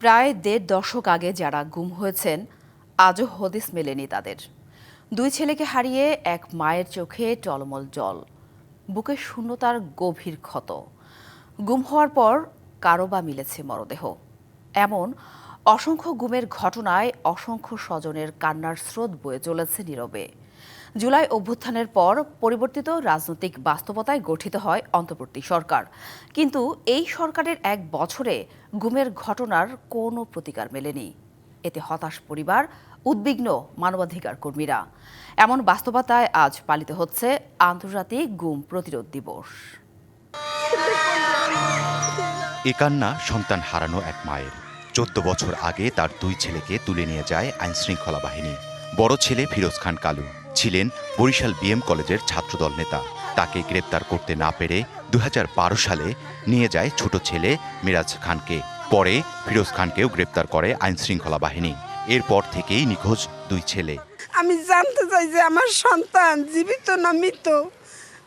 প্রায় দেড় দশক আগে যারা গুম হয়েছেন, আজও হদিস মেলেনি তাদের। দুই ছেলেকে হারিয়ে এক মায়ের চোখে টলমল জল। বুকে শূন্যতার গভীর ক্ষত। গুম হওয়ার পর কারও বা মিলেছে মরদেহ। এমন অসংখ্য গুমের ঘটনায় অসংখ্য স্বজনের কান্নার স্রোত বয়ে চলেছে নীরবে। জুলাই অভ্যুত্থানের পর পরিবর্তিত রাজনৈতিক বাস্তবতায় গঠিত হয় অন্তর্বর্তী সরকার। কিন্তু এই সরকারের এক বছরে গুমের ঘটনার কোনো প্রতিকার মেলেনি। এতে হতাশ পরিবার, উদ্বিগ্ন মানবাধিকার কর্মীরা। এমন বাস্তবতায় আজ পালিত হচ্ছে আন্তর্জাতিক গুম প্রতিরোধ দিবস। এ কান্না সন্তান হারানো এক মায়ের। চোদ্দ বছর আগে তার দুই ছেলেকে তুলে নিয়ে যায় আইনশৃঙ্খলা বাহিনী। বড় ছেলে ফিরোজ খান কালু ছিলেন বরিশাল বিএম কলেজের ছাত্রদল নেতা। তাকে গ্রেপ্তার করতে না পেরে দুই হাজার বারো সালে নিয়ে যায় ছোট ছেলে মিরাজ খানকে। পরে ফিরোজ খানকেও গ্রেপ্তার করে আইনশৃঙ্খলা বাহিনী। এরপর থেকেই নিখোঁজ দুই ছেলে। আমি জানতে চাই যে আমার সন্তান জীবিত না মৃত?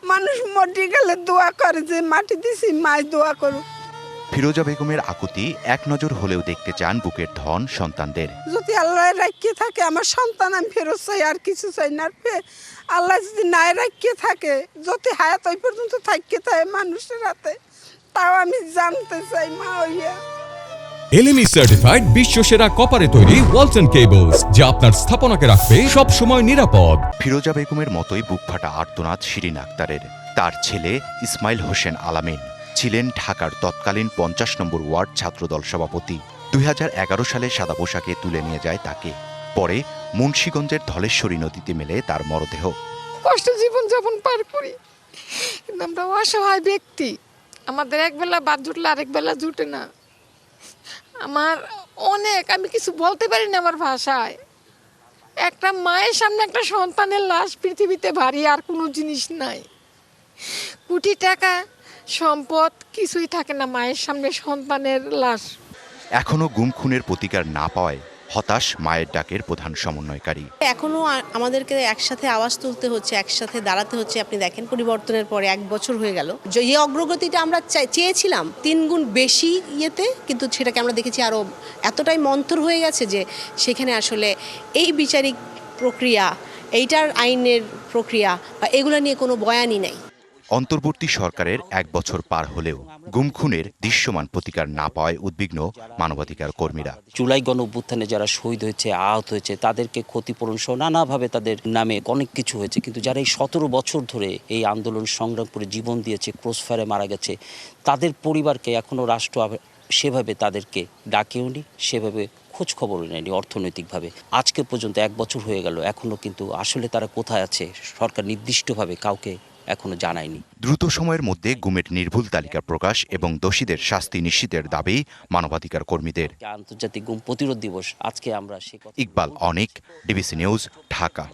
মানুষ মরে গেলে দোয়া করে যে, মাটি দিছি মায় দোয়া করুক। ফিরোজা বেগমের আকুতি এক নজর হলেও দেখতে চান বুকের ধন সন্তানদের। যদি আল্লাহ রাখিয়ে থাকে আমার সন্তান আমি ফেরত চাই আর কিছু চাই না। আল্লাহ যদি নাই রাখিয়ে থাকে যদি হায়াত ওই পর্যন্ত থাকিয়ে থাকে মানুষের হাতে তাও আমি জানতে চাই মা হইয়া। এলএমই সার্টিফাইড বিশ্ব সেরা কপারে তৈরি ওয়ালটন কেবলস যা আপনার স্থাপনাকে রাখবে সব সময় নিরাপদ। ফিরোজা বেগমের মতোই বুকফাটা আর্তনাদ শিরিন আক্তারের তার ছেলে ইসমাইল হোসেন আলামিন। ছিলেন ঢাকার তৎকালীন পঞ্চাশ নম্বর ওয়ার্ড ছাত্রদল সভাপতি। দু হাজার এগারো সালে সাদা পোশাকে তুলে নিয়ে যায় তাকে। পরে মুন্সীগঞ্জের ধলেশ্বরী নদীতে মেলে তার মরদেহ। কষ্ট জীবন যাপন পার করি। কিন্তু আমরা অসহায় ব্যক্তি। আমাদের একবেলা বাদ জুটলে আরেক বেলা জুটে না। আমার অনেক, আমি কিছু বলতে পারি না আমার ভাষায়। একটা মায়ের সামনে একটা সন্তানের লাশ পৃথিবীতে ভারী আর কোনো জিনিস নাই। কোটি টাকা সম্পদ কিছুই থাকে না মায়ের সামনে সন্তানের লাশ। এখনও গুম খুনের প্রতিকার না পাওয়ায় হতাশ মায়ের ডাকের প্রধান সমন্বয়কারী। এখনও আমাদেরকে একসাথে আওয়াজ তুলতে হচ্ছে একসাথে দাঁড়াতে হচ্ছে। আপনি দেখেন পরিবর্তনের পরে এক বছর হয়ে গেল। যে এই অগ্রগতিটা আমরা চেয়েছিলাম তিন গুণ বেশি ইয়েতে কিন্তু সেটাকে আমরা দেখেছি আরও এতটাই মন্থর হয়ে গেছে যে সেখানে আসলে এই বিচারিক প্রক্রিয়া এইটার আইনের প্রক্রিয়া বা এগুলো নিয়ে কোনো বয়ানই নাই। অন্তর্বর্তী সরকারের এক বছর পার হলেও গুম খুনের দৃশ্যমান প্রতিকার না পাওয়ায় উদ্বিগ্ন মানবাধিকার কর্মীরা। জুলাই গণ অভ্যুত্থানে যারা শহীদ হয়েছে, আহত হয়েছে, তাদেরকে ক্ষতিপূরণ সহ নানাভাবে তাদের নামে অনেক কিছু হয়েছে। কিন্তু যারা এই সতেরো বছর ধরে এই আন্দোলন সংগ্রাম করে জীবন দিয়েছে, ক্রসফায়ারে মারা গেছে, তাদের পরিবারকে এখনও রাষ্ট্র সেভাবে তাদেরকে ডাকেও নি সেভাবে খোঁজ খবরও নেয়নি অর্থনৈতিকভাবে। আজকে পর্যন্ত এক বছর হয়ে গেল, এখনও কিন্তু আসলে তারা কোথায় আছে? সরকার নির্দিষ্টভাবে কাউকে এখনও জানায়নি। দ্রুত সময়ের মধ্যে গুমের নির্ভুল তালিকা প্রকাশ এবং দোষীদের শাস্তি নিশ্চিতের দাবি মানবাধিকার কর্মীদের। আন্তর্জাতিক গুম প্রতিরোধ দিবস আজকে আমরা ইকবাল অনেক ডিবিসি নিউজ ঢাকা।